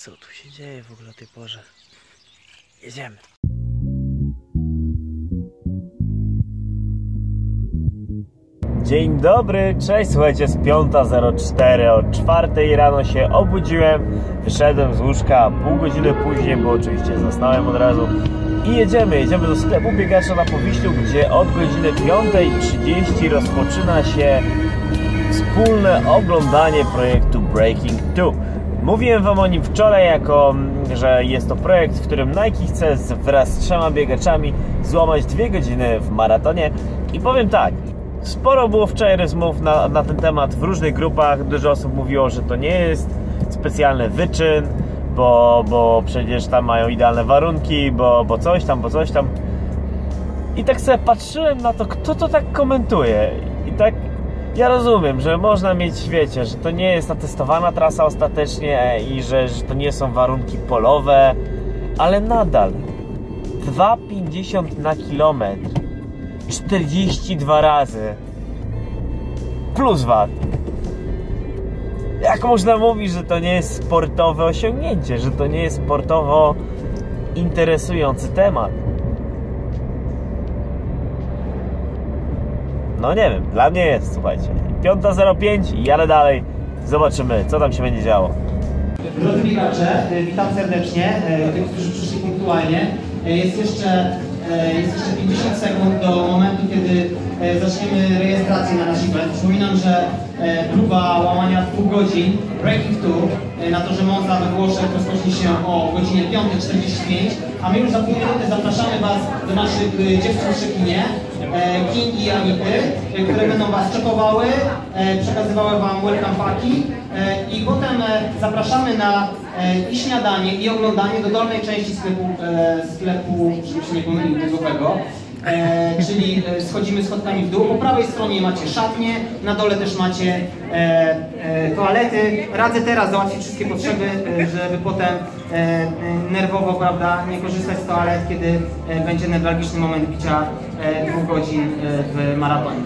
Co tu się dzieje w ogóle o tej porze? Jedziemy. Dzień dobry, cześć, słuchajcie, z 5.04, o 4 rano się obudziłem, wyszedłem z łóżka pół godziny później, bo oczywiście zasnąłem od razu i jedziemy, jedziemy do sklepu biegacza na Powiśniu, gdzie od godziny 5.30 rozpoczyna się wspólne oglądanie projektu Breaking 2. Mówiłem Wam o nim wczoraj, jako że jest to projekt, w którym Nike chce wraz z trzema biegaczami złamać dwie godziny w maratonie. I powiem tak, sporo było wczoraj rozmów na, na ten temat w różnych grupach. Dużo osób mówiło, że to nie jest specjalny wyczyn, bo, bo przecież tam mają idealne warunki, bo, bo coś tam, bo coś tam. I tak sobie patrzyłem na to, kto to tak komentuje. I tak ja rozumiem, że można mieć, wiecie, że to nie jest natestowana trasa ostatecznie i że, że to nie są warunki polowe, ale nadal 2,50 na kilometr 42 razy plus VAT. Jak można mówić, że to nie jest sportowe osiągnięcie, że to nie jest sportowo interesujący temat? No nie wiem, dla mnie jest, słuchajcie. 5.05 i jadę dalej. Zobaczymy, co tam się będzie działo. Drodzy biegacze, e, witam serdecznie, e, tych, którzy przyszli punktualnie. E, Jest jeszcze, jest jeszcze 50 sekund do momentu, kiedy zaczniemy rejestrację na nasz event. Przypominam, że próba łamania 2 godzin, Breaking 2, e, na torze Monza we Włoszech rozpocznie się o godzinie 5.45, a my już za pół minuty zapraszamy Was do naszych dziewczyn w Szekinie, e, Kingi i Anity, które będą Was czekowały, e, przekazywały Wam welcome paki e, i potem zapraszamy na i śniadanie, i oglądanie do dolnej części sklepu, sklepu żeby się nie pomylił, biegowego. E, czyli e, schodzimy schodkami w dół. Po prawej stronie macie szatnie, na dole też macie e, e, toalety. Radzę teraz załatwić wszystkie potrzeby, e, żeby potem e, nerwowo prawda, nie korzystać z toalet, kiedy będzie newralgiczny moment bicia dwóch godzin w maratonie.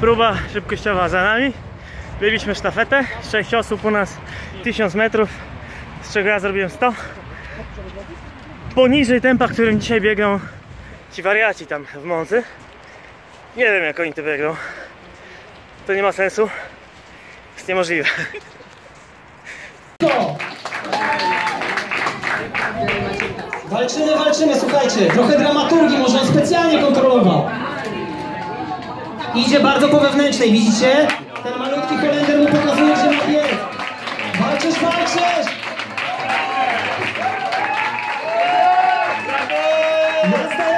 Próba szybkościowa za nami. Byliśmy sztafetę. 6 osób u nas 1000 metrów, z czego ja zrobiłem 100. Poniżej tempa, którym dzisiaj biegną ci wariaci tam w Moncy. Nie wiem jak oni to biegną. To nie ma sensu. Jest niemożliwe. Walczymy, walczymy, słuchajcie. Trochę dramaturgii, może on specjalnie kontrolował. Idzie bardzo po wewnętrznej, widzicie? Ten malutki Holender mu pokazuje, że ma bieg. Walczysz, walczysz! Jazda!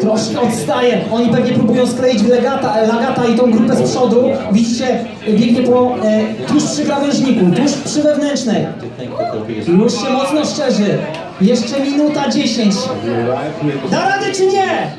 Troszkę odstaje. Oni pewnie próbują skleić legata, lagata i tą grupę z przodu. Widzicie, biegnie po e, tuż przy krawężniku, tuż przy wewnętrznej. Już się mocno szczerzy. Jeszcze minuta 10. Da radę czy nie?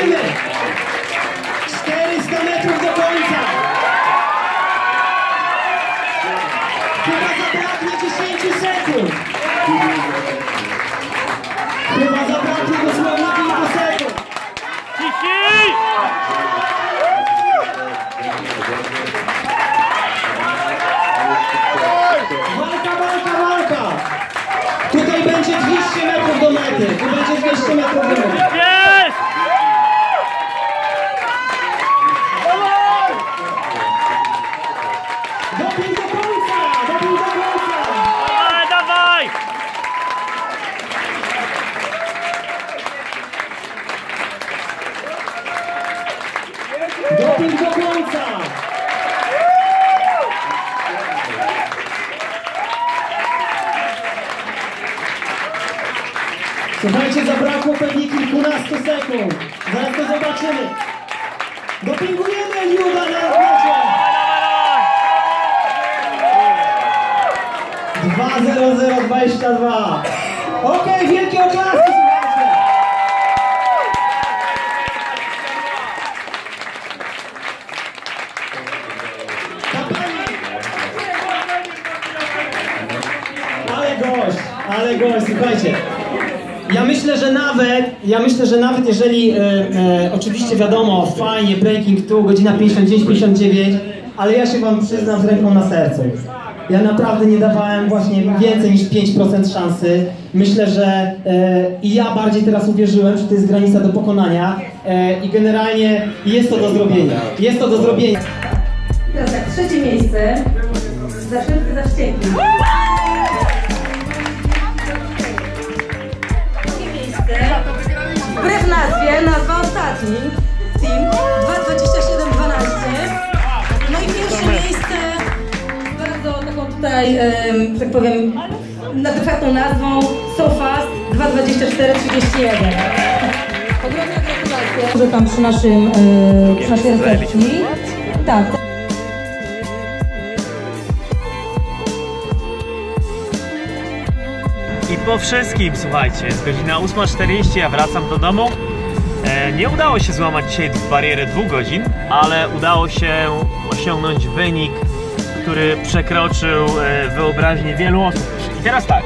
Jedziemy! 400 metrów do końca! Chyba zabraknie 10 sekund! Chyba zabraknie dosłownie kilku sekund! Ciszy! Walka, walka, walka! Tutaj będzie 200 metrów do mety! Tu będzie 200 metrów do mety! Sekund. Zaraz to zobaczymy. Dopingujemy Juda na odwecie. 2.0022. Okej, wielkie oklaski, słuchajcie. Ale gość, ale gość, słuchajcie. Ja myślę, że nawet, ja myślę, że nawet jeżeli, e, e, oczywiście wiadomo, fajnie, breaking tu, godzina 59-59, ale ja się wam przyznam z ręką na sercu. Ja naprawdę nie dawałem właśnie więcej niż 5% szansy. Myślę, że e, i ja bardziej teraz uwierzyłem, że to jest granica do pokonania e, i generalnie jest to do zrobienia. Jest to do zrobienia. Teraz tak, trzecie miejsce. Za wszelkie zaszczyki. Wbrew nazwie, nazwa ostatni. Team 22712. No i pierwsze miejsce. Bardzo taką tutaj, że tak powiem, adekwatną nazwą SoFast 22431. Ogromne gratulacje. Że tam przy naszym, e, przy naszej recepcji. Tak. Po wszystkim, słuchajcie, jest godzina 8.40, ja wracam do domu. E, nie udało się złamać dzisiaj bariery dwóch godzin, ale udało się osiągnąć wynik, który przekroczył e, wyobraźnię wielu osób. I teraz tak.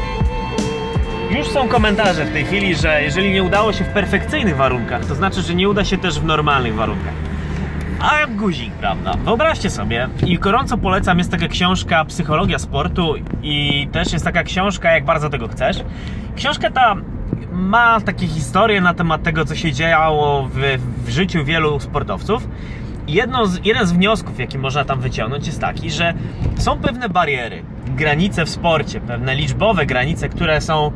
Już są komentarze w tej chwili, że jeżeli nie udało się w perfekcyjnych warunkach, to znaczy, że nie uda się też w normalnych warunkach. A guzik, prawda? Wyobraźcie sobie, i gorąco polecam, jest taka książka Psychologia sportu i też jest taka książka Jak bardzo tego chcesz. Książka ta ma takie historie na temat tego, co się działo w, w życiu wielu sportowców. Jedno z, jeden z wniosków, jaki można tam wyciągnąć, jest taki, że są pewne bariery, granice w sporcie, pewne liczbowe granice, które są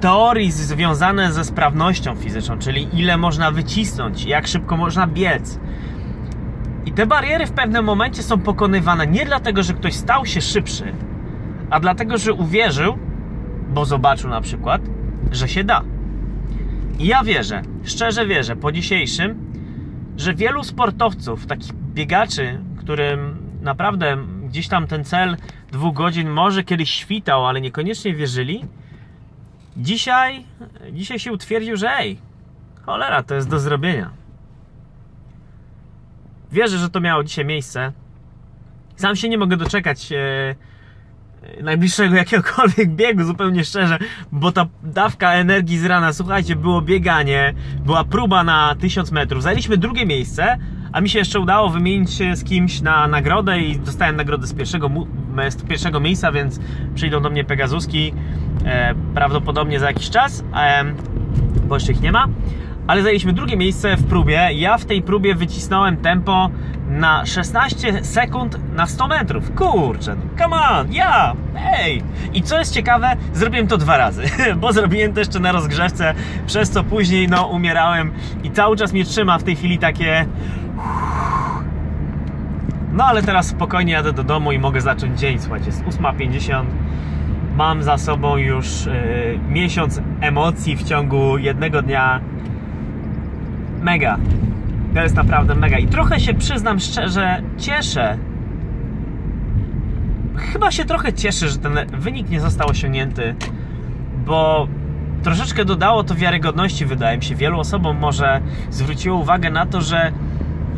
teorii związane ze sprawnością fizyczną, czyli ile można wycisnąć, jak szybko można biec. I te bariery w pewnym momencie są pokonywane nie dlatego, że ktoś stał się szybszy, a dlatego, że uwierzył, bo zobaczył na przykład, że się da. I ja wierzę, szczerze wierzę, po dzisiejszym, że wielu sportowców, takich biegaczy, którym naprawdę gdzieś tam ten cel dwóch godzin może kiedyś świtał, ale niekoniecznie wierzyli, Dzisiaj, dzisiaj się utwierdził, że ej, cholera, to jest do zrobienia. Wierzę, że to miało dzisiaj miejsce. Sam się nie mogę doczekać e, najbliższego jakiegokolwiek biegu, zupełnie szczerze, bo ta dawka energii z rana, słuchajcie, było bieganie, była próba na 1000 metrów. Zajęliśmy drugie miejsce, a mi się jeszcze udało wymienić się z kimś na nagrodę i dostałem nagrodę z pierwszego, z pierwszego miejsca, więc przyjdą do mnie Pegasuski e, prawdopodobnie za jakiś czas, e, bo jeszcze ich nie ma. Ale zajęliśmy drugie miejsce w próbie. Ja w tej próbie wycisnąłem tempo na 16 sekund na 100 metrów. Kurczę, no come on, ja, ej! I co jest ciekawe, zrobiłem to dwa razy, bo zrobiłem to jeszcze na rozgrzewce, przez co później no umierałem i cały czas mnie trzyma w tej chwili takie... No ale teraz spokojnie jadę do domu i mogę zacząć dzień, słuchajcie, jest 8.50 Mam za sobą już y, miesiąc emocji w ciągu jednego dnia Mega. To jest naprawdę mega. I trochę się przyznam szczerze, cieszę. Chyba się trochę cieszę, że ten wynik nie został osiągnięty, bo troszeczkę dodało to wiarygodności, wydaje mi się. Wielu osobom może zwróciło uwagę na to, że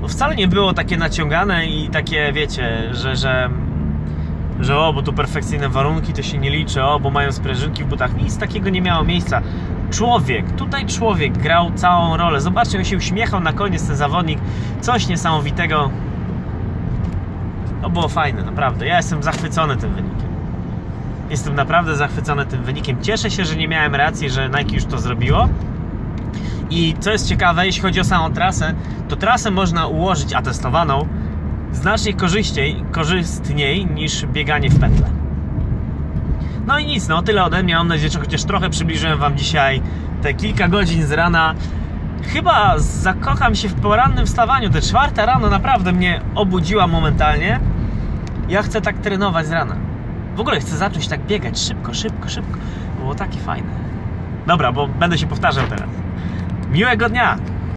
wcale nie było takie naciągane i takie, wiecie, że, że że o, bo tu perfekcyjne warunki, to się nie liczy, o, bo mają sprężynki w butach. Nic takiego nie miało miejsca. Człowiek, tutaj człowiek grał całą rolę. Zobaczcie, on się uśmiechał na koniec, ten zawodnik. Coś niesamowitego. To było fajne, naprawdę. Ja jestem zachwycony tym wynikiem. Jestem naprawdę zachwycony tym wynikiem. Cieszę się, że nie miałem racji, że Nike już to zrobiło. I co jest ciekawe, jeśli chodzi o samą trasę, to trasę można ułożyć atestowaną znacznie korzyściej, korzystniej niż bieganie w pętle. No i nic, no tyle ode mnie. Mam nadzieję, że chociaż trochę przybliżyłem Wam dzisiaj te kilka godzin z rana. Chyba zakocham się w porannym wstawaniu. Te czwarta rano naprawdę mnie obudziła momentalnie. Ja chcę tak trenować z rana. W ogóle chcę zacząć tak biegać szybko, szybko, szybko. Było takie fajne. Dobra, bo będę się powtarzał teraz. Miłego dnia!